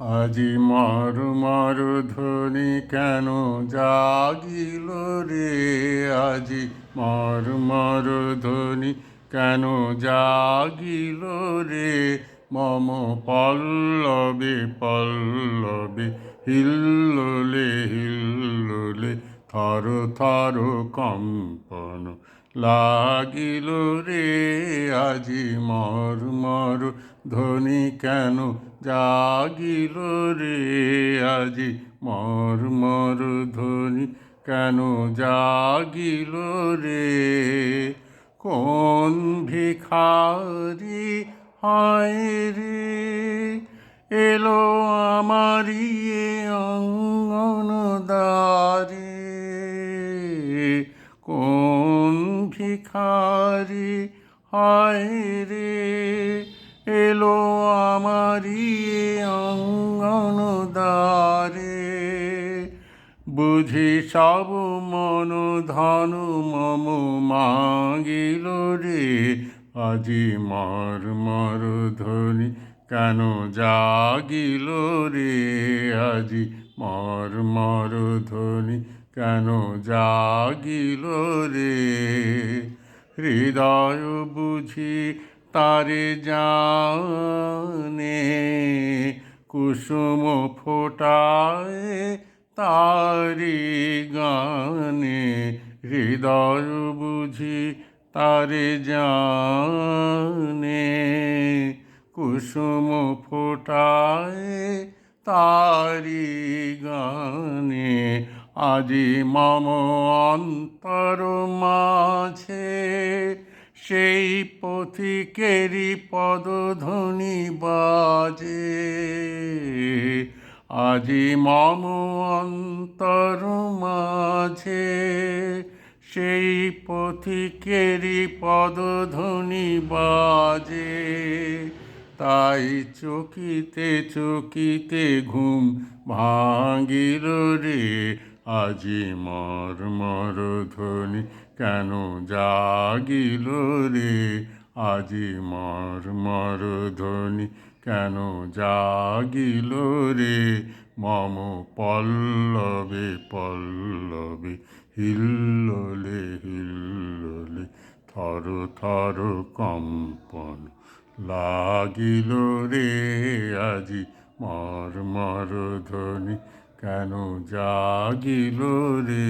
আজি মর মর ধ্বনি কেন জাগিল রে? আজি মর মর ধ্বনি কেন জাগিল রে? মম পল্লবে পল্লবে, হিল্লোলে হিল্লোলে, থর থর কম্পন লাগিল রে। আজি মর মর ধ্বনি কেন জাগিল রে? আজি মর মর ধ্বনি কেন জাগিল রে? কোন ভিখারি হয় রে? এলো আমারি অঙ্গন দ্বারে। কোন ভিখারি হয় রে এলো আমারি অঙ্গন দ্বারে। বুঝি সব মন ধন মম মাগিল রে। আজি মর মর ধ্বনি কেন জাগিল রে? আজি মর মর ধ্বনি কেন জাগিল রে? হৃদয় বুঝি তারে জানে, কুসুম ফোটায় তারি গানে। হৃদয় বুঝি তারে জানে, কুসুম ফোটায় তারি গানে। আজি মম অন্তর মাঝে, সেই পথিকেরই পদধ্বনি বাজে। আজি মম অন্তর মাঝে, সেই পথিকেরই পদধ্বনি বাজে। তাই চকিতে চকিতে ঘুম ভাঙিল রে। আজি মর মর ধ্বনি কেন জাগিল রে? আজি মর মর ধ্বনি কেন জাগিল রে? মম পল্লবে পল্লবে হিল্লোলে হিল্লোলে থর থর কম্পন লাগিল রে আজি মর মর ধ্বনি কেন জাগিল রে?